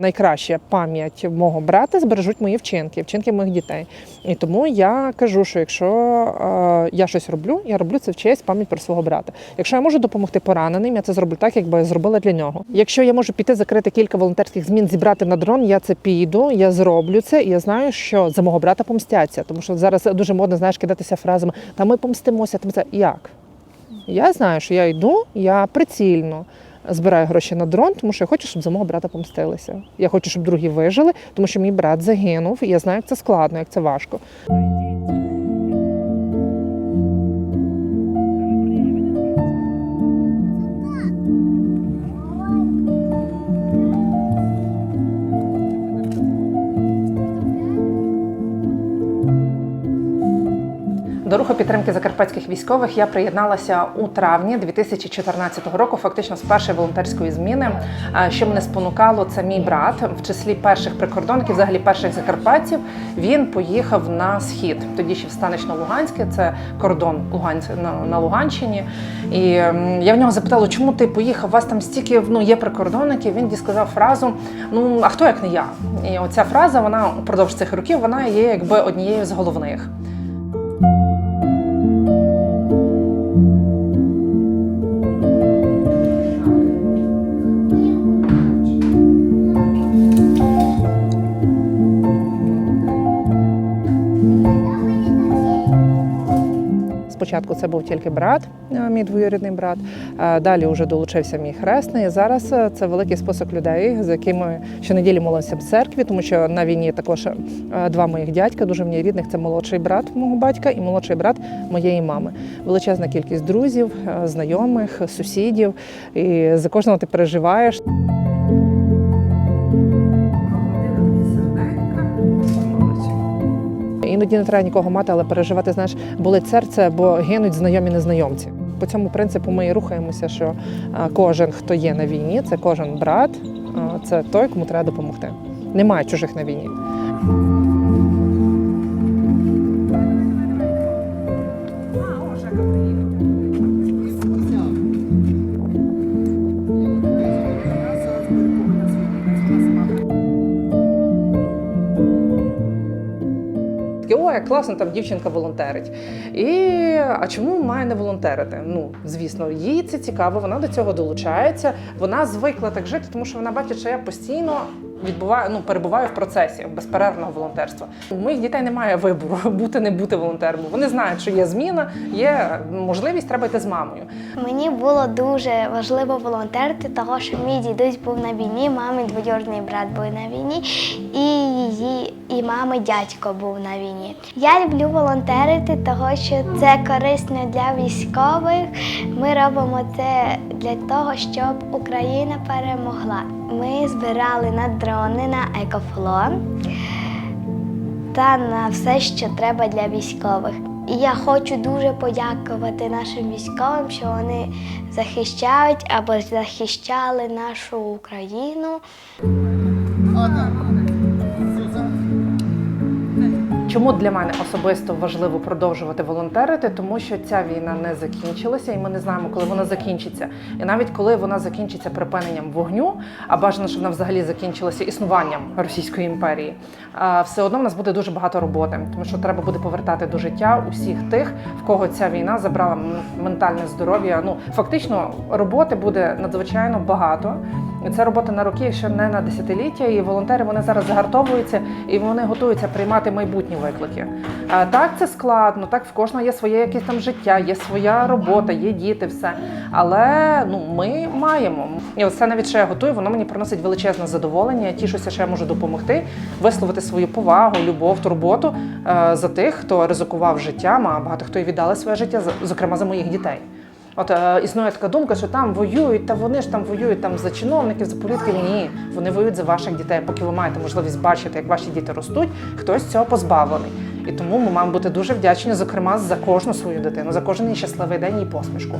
Найкраща пам'ять мого брата збережуть мої вчинки, вчинки моїх дітей. І тому я кажу, що якщо е, я щось роблю, я роблю це в честь пам'ять про свого брата. Якщо я можу допомогти пораненим, я це зроблю так, якби я зробила для нього. Якщо я можу піти закрити кілька волонтерських змін, зібрати на дрон, я це піду, я зроблю це, і я знаю, що за мого брата помстяться. Тому що зараз дуже модно знаєш кидатися фразами Та ми помстимося. Та ми це як? Я знаю, що я йду, я прицільно збираю гроші на дрон, тому що я хочу, щоб за мого брата помстилися. Я хочу, щоб другі вижили, тому що мій брат загинув, і я знаю, як це складно, як це важко. До руху підтримки закарпатських військових я приєдналася у травні 2014 року, фактично з першої волонтерської зміни. Що мене спонукало, це мій брат, в числі перших прикордонників, взагалі перших закарпатців. Він поїхав на схід, тоді ще в Станично-Луганське, це кордон Лугансь на, Луганщині. І я в нього запитала, чому ти поїхав? У вас там стільки ну, є прикордонників. Він сказав фразу: Ну а хто як не я? І оця фраза, вона упродовж цих років вона є якби однією з головних. Спочатку це був тільки брат, е, мій двоюрідний брат. е, Далі вже долучився мій хресний. Зараз е, це великий список людей, з якими щонеділі молимося в церкві, тому що на війні також два моїх дядька, дуже мені рідних. Це молодший брат мого батька і молодший брат моєї мами. Величезна кількість друзів, знайомих, сусідів. І за кожного ти переживаєш. Іноді не треба нікого мати, але переживати, знаєш, болить серце, бо гинуть знайомі незнайомці. По цьому принципу ми і рухаємося, що кожен, хто є на війні, це кожен брат, це той, кому треба допомогти. Немає чужих на війні. Такі, О, як класно, там дівчинка волонтерить. І а чому має не волонтерити? Ну, звісно, їй це цікаво, вона до цього долучається. Вона звикла так жити, тому що вона бачить, що я постійно відбуваю, ну, перебуваю в процесі безперервного волонтерства. У моїх дітей немає вибору бути не бути волонтером. Вони знають, що є зміна, є можливість, треба йти з мамою. Мені було дуже важливо волонтерити, того що мій дідусь був на війні, мами двоюрідний брат був на війні, і її і мами дядько був на війні. Я люблю волонтерити, того що це корисно для військових. Ми робимо це для того, щоб Україна перемогла. Ми збирали на дрони, на екофлон та на все, що треба для військових. І я хочу дуже подякувати нашим військовим, що вони захищають або захищали нашу Україну. Чому для мене особисто важливо продовжувати волонтерити? Тому що ця війна не закінчилася, і ми не знаємо, коли вона закінчиться. І навіть коли вона закінчиться припиненням вогню, а бажано, щоб вона взагалі закінчилася існуванням Російської імперії, все одно в нас буде дуже багато роботи, тому що треба буде повертати до життя усіх тих, в кого ця війна забрала ментальне здоров'я. Ну фактично роботи буде надзвичайно багато. Це робота на роки, якщо не на десятиліття. І волонтери вони зараз загартовуються і вони готуються приймати майбутні виклики. Так це складно, так в кожного є своє якесь там життя, є своя робота, є діти, все. Але ну ми маємо. І оце навіть що я готую, воно мені приносить величезне задоволення. Я тішуся, що я можу допомогти, висловити свою повагу, любов, турботу е, за тих, хто ризикував життям, а багато хто і віддали своє життя, зокрема за моїх дітей. От е, існує така думка, що там воюють, та вони ж там воюють там за чиновників, за політиків. Ні, вони воюють за ваших дітей. Поки ви маєте можливість бачити, як ваші діти ростуть, хтось цього позбавлений. І тому ми маємо бути дуже вдячні, зокрема, за кожну свою дитину, за кожен щасливий день і посмішку.